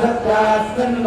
ఆసత్యాస్కన్